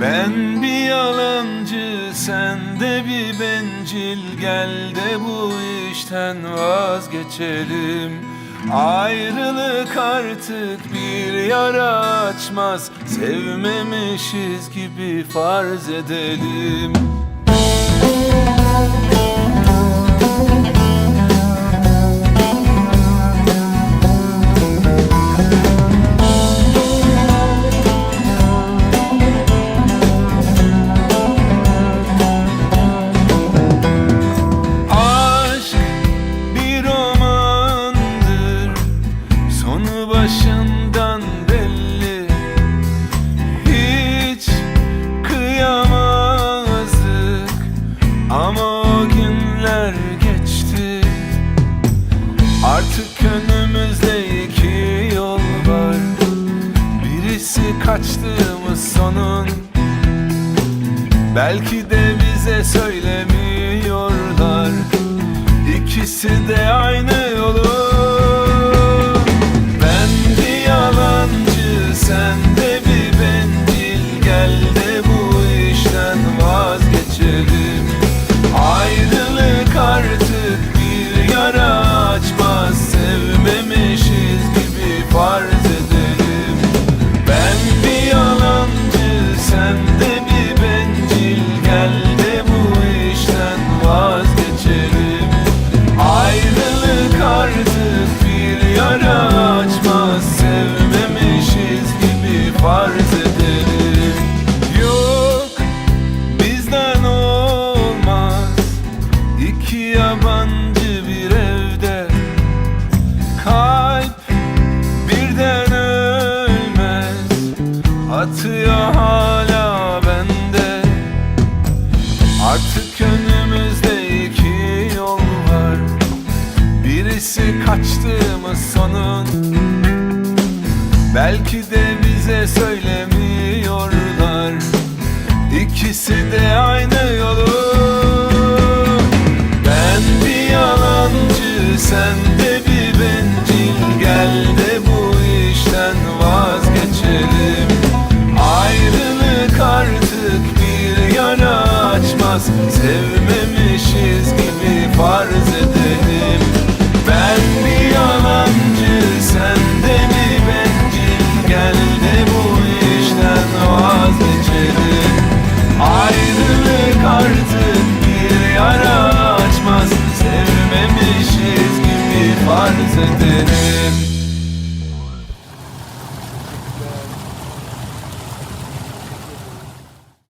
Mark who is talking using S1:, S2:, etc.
S1: Ben bir yalancı sen de bir bencil. Gel de bu işten vazgeçelim. Ayrılık artık bir yara açmaz. Sevmemişiz gibi farz edelim Birisi kaçtığımız sonun? Belki de bize söylemiyorlar. İkisi de aynı Atıyor hala bende. Artık önümüzde iki yol var. Birisi kaçtığımız sonun? Belki de bize söylemiyorlar. İkisi de aynı yolun olmaz. Sevmemişiz gibi farz edelim.